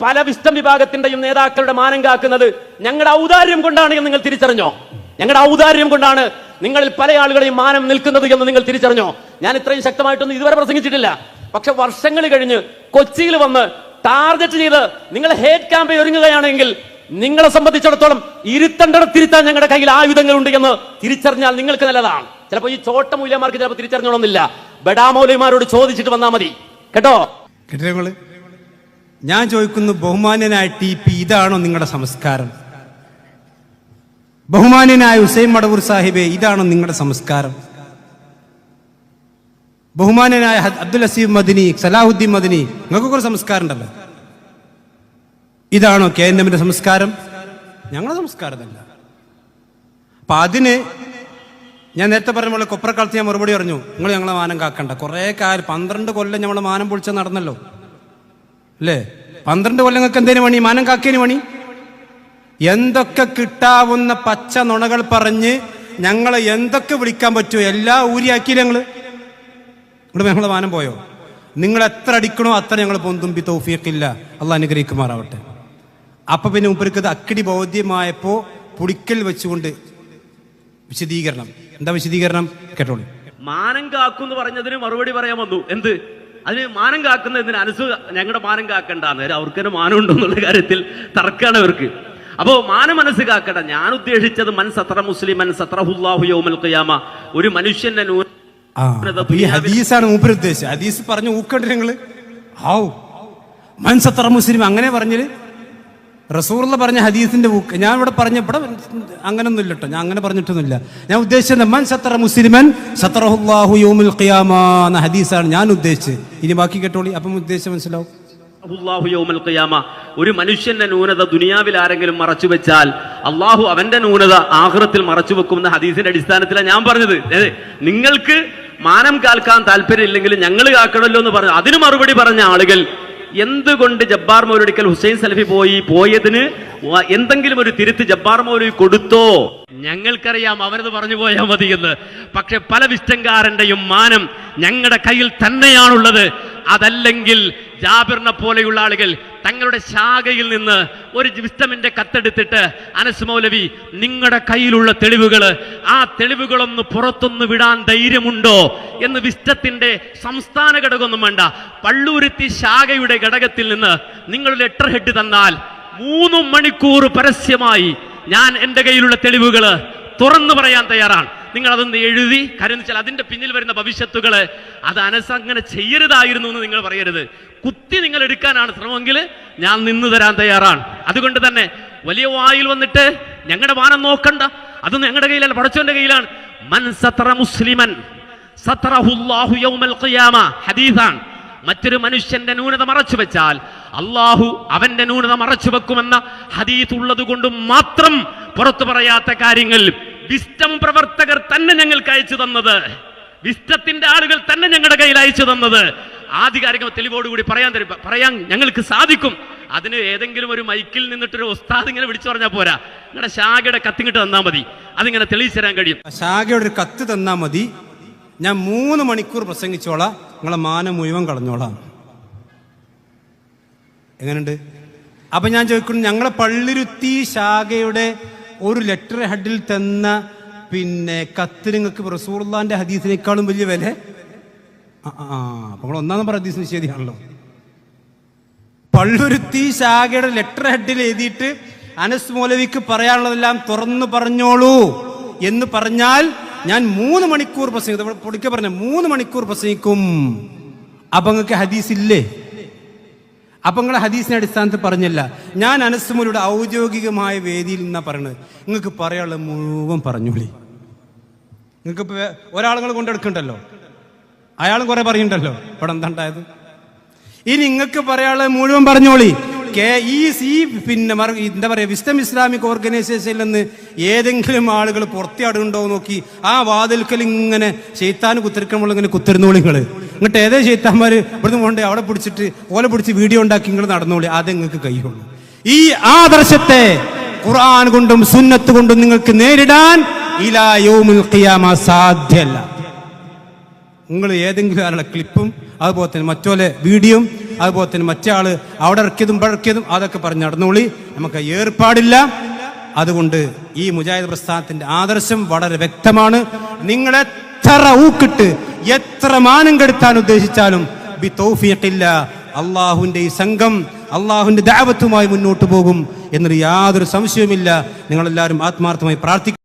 പല വിസ്തം വിഭാഗത്തിന്റെയും നേതാക്കളുടെ മാനം കാക്കുന്നത് ഞങ്ങളുടെ ഔദാര്യം കൊണ്ടാണ് എന്ന് നിങ്ങൾ തിരിച്ചറിഞ്ഞോ? ഞങ്ങളുടെ ഔദാര്യം കൊണ്ടാണ് നിങ്ങളിൽ പല ആളുകളെയും മാനം നിൽക്കുന്നത് എന്ന് നിങ്ങൾ തിരിച്ചറിഞ്ഞോ? ഞാൻ ഇത്രയും ശക്തമായിട്ടൊന്നും ഇതുവരെ പ്രസംഗിച്ചിട്ടില്ല. പക്ഷെ വർഷങ്ങൾ കഴിഞ്ഞ് കൊച്ചിയിൽ വന്ന് ടാർഗറ്റ് ചെയ്ത് നിങ്ങൾ ഹേറ്റ് ക്യാമ്പ് ഒരുങ്ങുകയാണെങ്കിൽ നിങ്ങളെ സംബന്ധിച്ചിടത്തോളം ഇരുത്തണ്ടടത്തിരുത്താൻ ഞങ്ങളുടെ കയ്യിൽ ആയുധങ്ങളുണ്ട് എന്ന് തിരിച്ചറിഞ്ഞാൽ നിങ്ങൾക്ക് നല്ലതാണ്. ചിലപ്പോൾ ഈ ചോട്ട മൂല്യമാർക്ക് ചിലപ്പോൾ തിരിച്ചറിഞ്ഞോണമെന്നില്ല ബഡാമൗലിമാരോട് ചോദിച്ചിട്ട് വന്നാൽ മതി. കേട്ടോ? ഞാൻ ചോദിക്കുന്നു ബഹുമാന്യനായ ടി പി ഇതാണോ നിങ്ങളുടെ സംസ്കാരം? ബഹുമാന്യനായ ഹുസൈൻ മടവൂർ സാഹിബെ ഇതാണോ നിങ്ങളുടെ സംസ്കാരം? ബഹുമാന്യനായ അബ്ദുൽ ഹസീബ് മദിനി സലാഹുദ്ദീൻ മദിനി നിങ്ങൾക്കൊക്കെ ഒരു സംസ്കാരം ഉണ്ടല്ലോ. ഇതാണോ കെ എൻ എമ്മിന്റെ സംസ്കാരം? ഞങ്ങളുടെ സംസ്കാരമല്ല അപ്പൊ അതിന് ഞാൻ നേരത്തെ പറഞ്ഞപോലെ കൊപ്രക്കാലത്ത് ഞാൻ മറുപടി പറഞ്ഞു നിങ്ങൾ ഞങ്ങളെ മാനം കാക്കണ്ട. കുറേ കാലം പന്ത്രണ്ട് കൊല്ലം ഞങ്ങളെ മാനം പൊളിച്ച നടന്നല്ലോ. അല്ലേ പന്ത്രണ്ട് കൊല്ലങ്ങൾക്ക് എന്തേനു പണി? മാനം കാക്കേനു പണി? എന്തൊക്കെ കിട്ടാവുന്ന പച്ച നുണകൾ പറഞ്ഞ് ഞങ്ങളെ എന്തൊക്കെ വിളിക്കാൻ പറ്റുമോ? എല്ലാ ഊരിയാക്കിയില്ല ഞങ്ങൾ? ഇവിടെ ഞങ്ങളെ മാനം പോയോ? നിങ്ങൾ എത്ര അടിക്കണോ അത്ര ഞങ്ങൾ പൊന്തുമ്പി തൗഫീഖില്ല. അല്ല അനുഗ്രഹിക്കുമാറാവട്ടെ. അപ്പൊ പിന്നെ മുപ്പർക്ക് അക്കിടി ബോധ്യമായപ്പോ പുടിക്കൽ വെച്ചുകൊണ്ട് വിശദീകരണം. എന്താ വിശദീകരണം? കേട്ടോളൂ. മാനം കാക്കും പറഞ്ഞതിന് മറുപടി പറയാൻ വന്നു. എന്ത്? അതിന് മാനം കാക്കുന്നതിന് അനുസ ഞങ്ങളുടെ മാനം കാക്കണ്ടെന്ന്. അവർക്ക് അവർക്കൊരു മാനം ഉണ്ടെന്നുള്ള കാര്യത്തിൽ തർക്കാണ് അവർക്ക്. അപ്പോ മാന മനസ്സ് കാക്കട്ടെ ഞാൻ ഉദ്ദേശിച്ചത് മൻ സത്ര മുസ്ലിം സത്രഹുല്ലാഹു യൗമൽ ഖിയാമ. ഒരു മനുഷ്യന്റെ ഈ ഹദീസാണ് മൂപ്പര് ഉദ്ദേശിച്ചത്. ഹദീസ് പറഞ്ഞു ഊക്കണ്ട് നിങ്ങൾ? ഔ. മൻസത്ര മുസ്ലിം അങ്ങനെ പറഞ്ഞത് റസൂറുള്ള പറഞ്ഞ ഹദീസിന്റെ ബുക്ക് ഞാൻ ഇവിടെ പറഞ്ഞ ഇവിടെ അങ്ങനൊന്നും ഇല്ലട്ടോ. ഞാൻ അങ്ങനെ പറഞ്ഞിട്ടൊന്നുമില്ല. ഞാൻ ഉദ്ദേശിച്ചത് മൻ സത്ര മുസ്ലിമൻ സത്രഹുല്ലാഹു യോമുൽ ഖിയാമ എന്ന ഹദീസാണ് ഞാൻ ഉദ്ദേശിച്ചത്. ഇനി ബാക്കി കേട്ടോളി. അപ്പം ഉദ്ദേശം മനസ്സിലാവും. ഖിയാമ. ഒരു മനുഷ്യന്റെ ന്യൂനത ദുനിയാവിൽ ആരെങ്കിലും മറച്ചു വെച്ചാൽ അള്ളാഹു അവന്റെ ന്യൂനത ആഹൃത്തിൽ മറച്ചു വെക്കുമെന്ന ഹദീസിന്റെ അടിസ്ഥാനത്തിലാണ് ഞാൻ പറഞ്ഞത്. നിങ്ങൾക്ക് മാനം കാൽക്കാൻ താല്പര്യമില്ലെങ്കിൽ ഞങ്ങൾ കാക്കണല്ലോ എന്ന് പറഞ്ഞു. അതിന് മറുപടി പറഞ്ഞ ആളുകൾ എന്തുകൊണ്ട് ജബ്ബാർ മൗലൊരിക്കൽ ഹുസൈൻ സലഫി പോയി പോയതിന് എന്തെങ്കിലും ഒരു തിരുത്ത് ജബ്ബാർ മൗലവി കൊടുത്തോ? ഞങ്ങൾക്കറിയാം അവരത് പറഞ്ഞു പോയാൽ മതി എന്ന്. പക്ഷെ പല വിഷ്ടങ്കാരന്റെയും മാനം ഞങ്ങളുടെ കയ്യിൽ തന്നെയാണുള്ളത്. അതല്ലെങ്കിൽ ജാബിറിനെ പോലെയുള്ള ആളുകൾ തങ്ങളുടെ ശാഖയിൽ നിന്ന് ഒരു വിസ്തമിന്റെ കത്തെടുത്തിട്ട് അനസ് മൗലവി നിങ്ങളുടെ കയ്യിലുള്ള തെളിവുകൾ ആ തെളിവുകളൊന്ന് പുറത്തൊന്ന് വിടാൻ ധൈര്യമുണ്ടോ എന്ന് വിസ്തത്തിന്റെ സംസ്ഥാന ഘടകമൊന്നും വേണ്ട. പള്ളൂരുത്തി ശാഖയുടെ ഘടകത്തിൽ നിന്ന് നിങ്ങൾ ലെറ്റർ ഹെഡ് തന്നാൽ മൂന്ന് മണിക്കൂർ പരസ്യമായി ഞാൻ എന്റെ കയ്യിലുള്ള തെളിവുകൾ തുറന്നു പറയാൻ തയ്യാറാണ്. നിങ്ങൾ അതൊന്ന് എഴുതി? കാര്യം വെച്ചാൽ അതിന്റെ പിന്നിൽ വരുന്ന ഭവിഷ്യത്തുകൾ അത് അനസ് അങ്ങനെ ചെയ്യരുതായിരുന്നു എന്ന് നിങ്ങൾ പറയരുത്. കുത്തി നിങ്ങൾ എടുക്കാനാണ് ശ്രമമെങ്കിൽ ഞാൻ നിന്നു തരാൻ തയ്യാറാണ്. അതുകൊണ്ട് തന്നെ വലിയ വായിൽ വന്നിട്ട് ഞങ്ങളുടെ വാനം നോക്കണ്ട. അത് ഞങ്ങളുടെ കയ്യിലല്ല പടച്ചോന്റെ കയ്യിലാണ്. മൻ സത്ര മുസ്ലിമൻ ഹദീസാണ്. മറ്റൊരു മനുഷ്യന്റെ ന്യൂനത മറച്ചു വെച്ചാൽ അള്ളാഹു അവന്റെ ന്യൂനത മറച്ചു വെക്കുമെന്ന ഹദീസ് ഉള്ളത് കൊണ്ട് മാത്രം പുറത്തു പറയാത്ത കാര്യങ്ങൾ. വിസ്റ്റം പ്രവർത്തകർ തന്നെ ഞങ്ങൾക്ക് അയച്ചു തന്നത്. വിസ്റ്റത്തിന്റെ ആളുകൾ തന്നെ ഞങ്ങളുടെ കയ്യിൽ അയച്ചു തന്നത്. ആധികാരിക തെളിവോടുകൂടി പറയാൻ തരും. പറയാൻ ഞങ്ങൾക്ക് സാധിക്കും. അതിന് ഏതെങ്കിലും ഒരു മൈക്കിൽ നിന്നിട്ടൊരു ഉസ്താദ് ഇങ്ങനെ വിളിച്ചു പറഞ്ഞാൽ പോരാ. നിങ്ങളുടെ ശാഖയുടെ കത്തിങ്ങിട്ട് തന്നാൽ മതി. അതിങ്ങനെ തെളിയിച്ചു തരാൻ കഴിയും. ശാഖയുടെ ഒരു കത്ത് തന്നാ മതി. ഞാൻ മൂന്ന് മണിക്കൂർ പ്രസംഗിച്ചോളാം. നിങ്ങളെ മാനം മുഴുവൻ കളഞ്ഞോളാം. എങ്ങനെയുണ്ട്? അപ്പൊ ഞാൻ ചോദിക്കുന്നു ഞങ്ങളെ പള്ളിരുത്തി ശാഖയുടെ ഒരു ലെറ്റർ ഹെഡിൽ തന്ന പിന്നെ കത്ത് നിങ്ങൾക്ക് റസൂർലാന്റെ ഹദീസിനേക്കാളും വലിയ വില? ആ നമ്മൾ ഒന്നാം നമ്പർ ഹദീസ് നിഷേധിയാണല്ലോ പള്ളുരുത്തി ശാഖയുടെ ലെറ്റർ ഹെഡിൽ എഴുതിയിട്ട് അനസ് മൗലവിക്ക് പറയാനുള്ളതെല്ലാം തുറന്നു പറഞ്ഞോളൂ എന്ന് പറഞ്ഞാൽ ഞാൻ മൂന്ന് മണിക്കൂർ പ്രസംഗിക്കും. പൊടിക്ക പറഞ്ഞ മൂന്ന് മണിക്കൂർ പ്രസംഗിക്കും. അപ്പൊ നിങ്ങൾക്ക് ഹദീസ് ഇല്ലേ? അപ്പൊ നിങ്ങളെ ഹദീസിനെ അടിസ്ഥാനത്തിൽ പറഞ്ഞല്ല. ഞാൻ അനസ്മൂലയുടെ ഔദ്യോഗികമായ വേദിയിൽ നിന്നാ പറയണത്. നിങ്ങൾക്ക് പറയാനുള്ള മുഴുവൻ പറഞ്ഞോളി നിങ്ങൾക്ക് ഒരാളുകൾ കൊണ്ടെടുക്കണ്ടല്ലോ അയാളും കുറെ പറയുന്നുണ്ടല്ലോ. ഇവിടെ എന്താ ഉണ്ടായത്? ഇനി നിങ്ങൾക്ക് പറയാനുള്ള മുഴുവൻ പറഞ്ഞോളി കെ ഈ സി പിന്നെ എന്താ പറയാ വിസ്തം ഇസ്ലാമിക് ഓർഗനൈസേഷനിൽ നിന്ന് ഏതെങ്കിലും ആളുകൾ പുറത്തിയാടുണ്ടോ നോക്കി ആ വാതിൽക്കൽ ഇങ്ങനെ ചെയ്ത്താൻ കുത്തിരിക്കുമ്പോൾ ഇങ്ങനെ കുത്തിരുന്നോളി എന്നിട്ട് ഏതേ ചേത്താന്മാർ ഇവിടുന്ന് കൊണ്ട് അവിടെ പിടിച്ചിട്ട് ഓല പിടിച്ച് വീഡിയോ ഉണ്ടാക്കി നിങ്ങൾ നടന്നോളി. അത് നിങ്ങൾക്ക് കൈയുള്ളൂ ഈ ആദർശത്തെ ഖുർആൻ കൊണ്ടും സുന്നത്ത് കൊണ്ടും നിങ്ങൾക്ക് നേരിടാൻ ഇലാ യൗമുൽ ഖിയാമ സാധ്യല്ല. നിങ്ങൾ ഏതെങ്കിലും ആളുടെ ക്ലിപ്പും അതുപോലെ തന്നെ മറ്റോലെ വീഡിയോയും അതുപോലെ തന്നെ മറ്റേ ആൾ അവിടെ ഇറക്കിയതും പഴക്കിയതും അതൊക്കെ പറഞ്ഞ് നടന്നോളി. നമുക്ക് ഏർപ്പാടില്ല. അതുകൊണ്ട് ഈ മുജാഹിദ് പ്രസ്ഥാനത്തിന്റെ ആദർശം വളരെ വ്യക്തമാണ്. നിങ്ങൾ എത്ര ഊക്കിട്ട് എത്ര മാനം കെടുത്താൻ ഉദ്ദേശിച്ചാലും ബി തൗഫീഖില്ല. അള്ളാഹുവിന്റെ ഈ സംഘം അള്ളാഹുവിന്റെ ദാവത്തുമായി മുന്നോട്ട് പോകും എന്നൊരു യാതൊരു സംശയവുമില്ല. നിങ്ങളെല്ലാവരും ആത്മാർത്ഥമായി പ്രാർത്ഥിക്കും